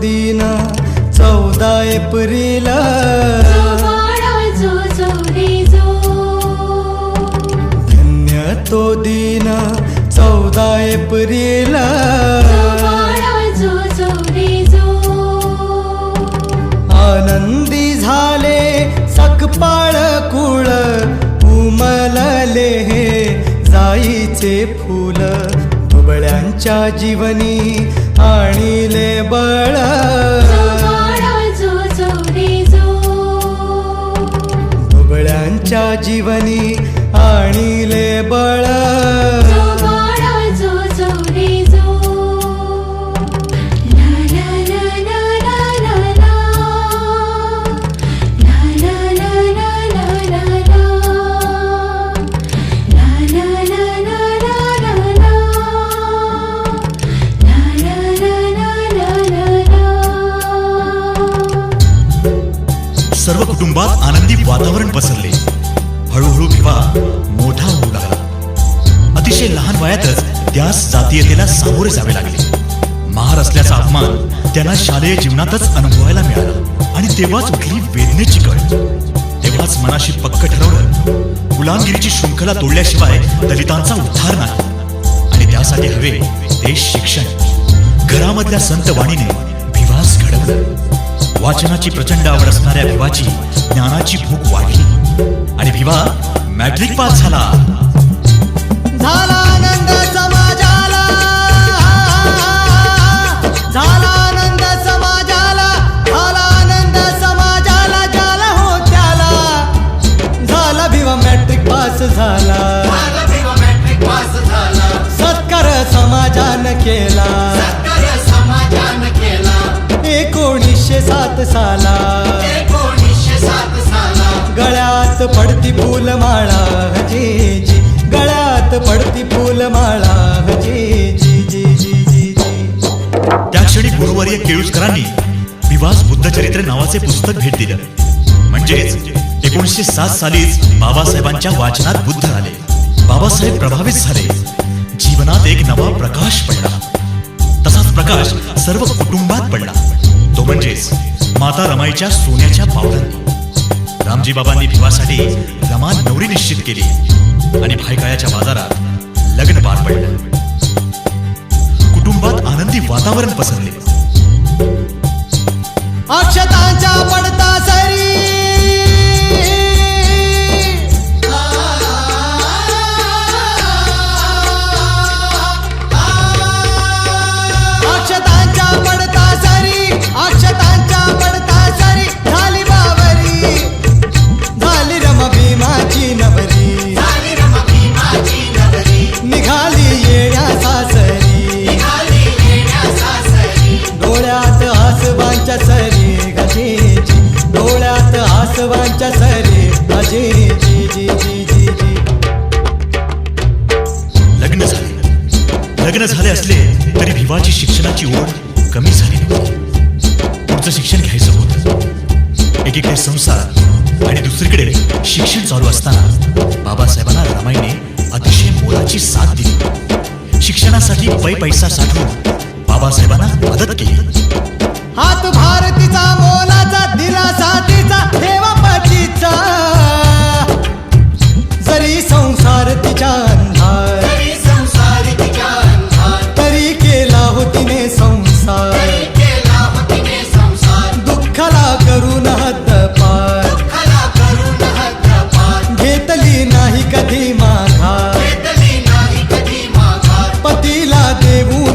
दिन चौदा एप्रिल. धन्य तो दिन चौदा एप्रिल. आनंदी झाले सकपाळ कुळ उमलले हे जाईचे फुल. बळ्यांच्या जीवनी आणिले बळ. बळ्यांच्या जीवनी आणिले बळ. सर्व कुटुंबात आनंदी वातावरण पसरले. हळूहळू विवाह मोठा होऊ लागला. अतिशय लहान वयातच त्यास जातीयतेला सामोरे जावे लागले. महार असल्याचा अपमान त्यांना शालेय जीवनातच अनुभवायला मिळाला आणि तेव्हाच उठली वेदनेची कळ तेव्हाच मनाशी पक्क ठरवलं गुलामगिरीची शृंखला तोडल्याशिवाय दलितांचा उद्धार नाही. आणि त्यासाठी हवे ते शिक्षण. घरामधल्या संत वाणीने वाचनाची प्रचंड आवड असणाऱ्या भिवाची ज्ञानाची भूक वाढली. आणि भिवा मॅट्रिक पास झाला. झाला आनंद समाजाला. झाला आनंद समाजाला. झाला आनंद समाजाला. हो त्याला. झाला भिवा मॅट्रिक पास झाला. सत्कार समाजान केला. सात साला. गळ्यात पडती फुलमाळा जी जी. गळ्यात पडती फुलमाळा जी जी जी जी जी जी. त्या क्षणी गुरुवर्य केळुसकरांनी विवास बुद्धचरित्र नावाचे पुस्तक भेट दिलं. म्हणजेच एकोणीसशे सात सालीच बाबासाहेबांच्या वाचनात बुद्ध आले. बाबासाहेब प्रभावित झाले. जीवनात एक नवा प्रकाश पडला. तसाच प्रकाश सर्व कुटुंबात पडला. तो म्हणजेच माता रमाईच्या सोन्याच्या पावलांनी. रामजी बाबांनी भिवासाठी रमा नवरी निश्चित केली आणि भायकाळ्याच्या बाजारात लग्न पार पडलं. कुटुंबात आनंदी वातावरण पसरले. अक्षतांच्या पडता वासवांच्या सरे. सरी जी जी जी जी जी. लग्न झाले. लग्न झाले असले तरी भिवाची शिक्षणाची ओढ कमी झाली पुढचं शिक्षण घ्यायचं होतं. एकीकडे संसार आणि दुसरीकडे शिक्षण चालू असताना बाबासाहेबांना रामाईने अतिशय मोलाची साथ दिली. शिक्षणासाठी पै पैसा साठवून बाबासाहेबांना मदत केली. करून हात पार घेतली नाही कधी माझा. पतीला देऊ